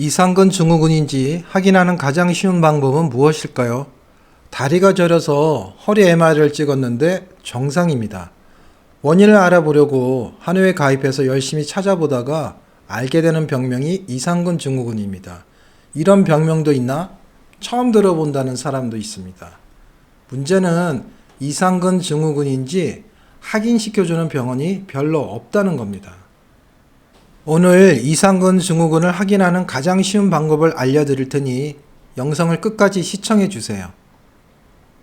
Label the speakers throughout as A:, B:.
A: 이상근 증후군인지 확인하는 가장 쉬운 방법은 무엇일까요? 다리가 저려서 허리 MR을 찍었는데 정상입니다. 원인을 알아보려고 한의에 가입해서 열심히 찾아보다가 알게 되는 병명이 이상근 증후군입니다. 이런 병명도 있나? 처음 들어본다는 사람도 있습니다. 문제는 이상근 증후군인지 확인시켜주는 병원이 별로 없다는 겁니다. 오늘 이상근 증후군을 확인하는 가장 쉬운 방법을 알려드릴 테니 영상을 끝까지 시청해 주세요.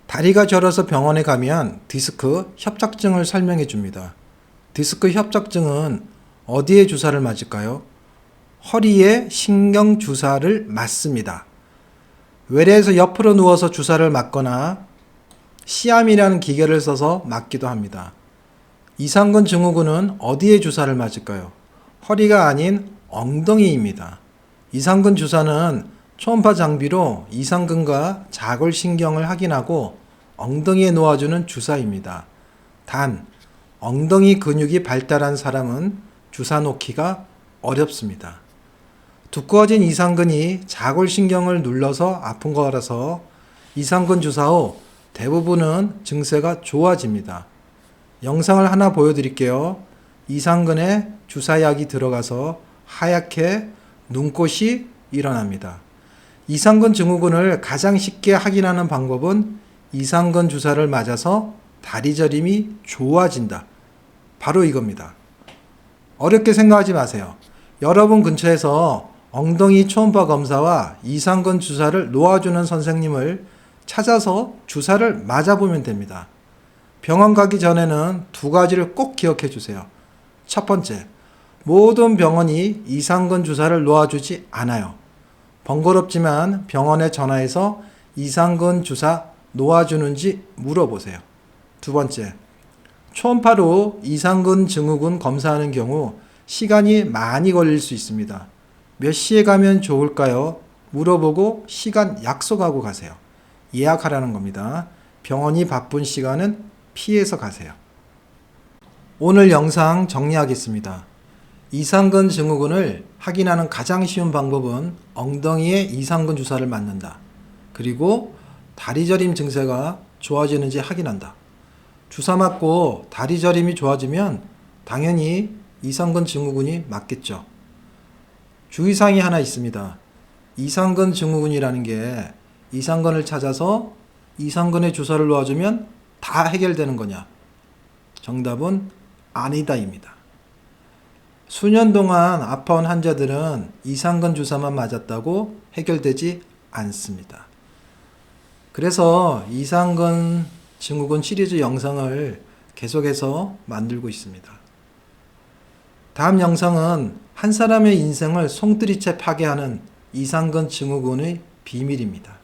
A: 다리가 저려서 병원에 가면 디스크 협착증을 설명해 줍니다. 디스크 협착증은 어디에 주사를 맞을까요? 허리에 신경 주사를 맞습니다. 외래에서 옆으로 누워서 주사를 맞거나 시암이라는 기계를 써서 맞기도 합니다. 이상근 증후군은 어디에 주사를 맞을까요? 허리가 아닌 엉덩이입니다. 이상근 주사는 초음파 장비로 이상근과 자골신경을 확인하고 엉덩이에 놓아주는 주사입니다. 단, 엉덩이 근육이 발달한 사람은 주사 놓기가 어렵습니다. 두꺼워진 이상근이 자골신경을 눌러서 아픈 거라서 이상근 주사 후 대부분은 증세가 좋아집니다. 영상을 하나 보여드릴게요. 이상근에 주사약이 들어가서 하얗게 눈꽃이 일어납니다. 이상근 증후군을 가장 쉽게 확인하는 방법은 이상근 주사를 맞아서 다리 저림이 좋아진다. 바로 이겁니다. 어렵게 생각하지 마세요. 여러분 근처에서 엉덩이 초음파 검사와 이상근 주사를 놓아주는 선생님을 찾아서 주사를 맞아보면 됩니다. 병원 가기 전에는 두 가지를 꼭 기억해 주세요. 첫 번째, 모든 병원이 이상근 주사를 놓아주지 않아요. 번거롭지만 병원에 전화해서 이상근 주사 놓아주는지 물어보세요. 두 번째, 초음파로 이상근 증후군 검사하는 경우 시간이 많이 걸릴 수 있습니다. 몇 시에 가면 좋을까요? 물어보고 시간 약속하고 가세요. 예약하라는 겁니다. 병원이 바쁜 시간은 피해서 가세요. 오늘 영상 정리하겠습니다. 이상근 증후군을 확인하는 가장 쉬운 방법은 엉덩이에 이상근 주사를 맞는다. 그리고 다리 저림 증세가 좋아지는지 확인한다. 주사 맞고 다리 저림이 좋아지면 당연히 이상근 증후군이 맞겠죠. 주의사항이 하나 있습니다. 이상근 증후군이라는 게 이상근을 찾아서 이상근의 주사를 놓아주면 다 해결되는 거냐? 정답은 아니다입니다. 수년 동안 아파온 환자들은 이상근 주사만 맞았다고 해결되지 않습니다. 그래서 이상근 증후군 시리즈 영상을 계속해서 만들고 있습니다. 다음 영상은 한 사람의 인생을 송두리째 파괴하는 이상근 증후군의 비밀입니다.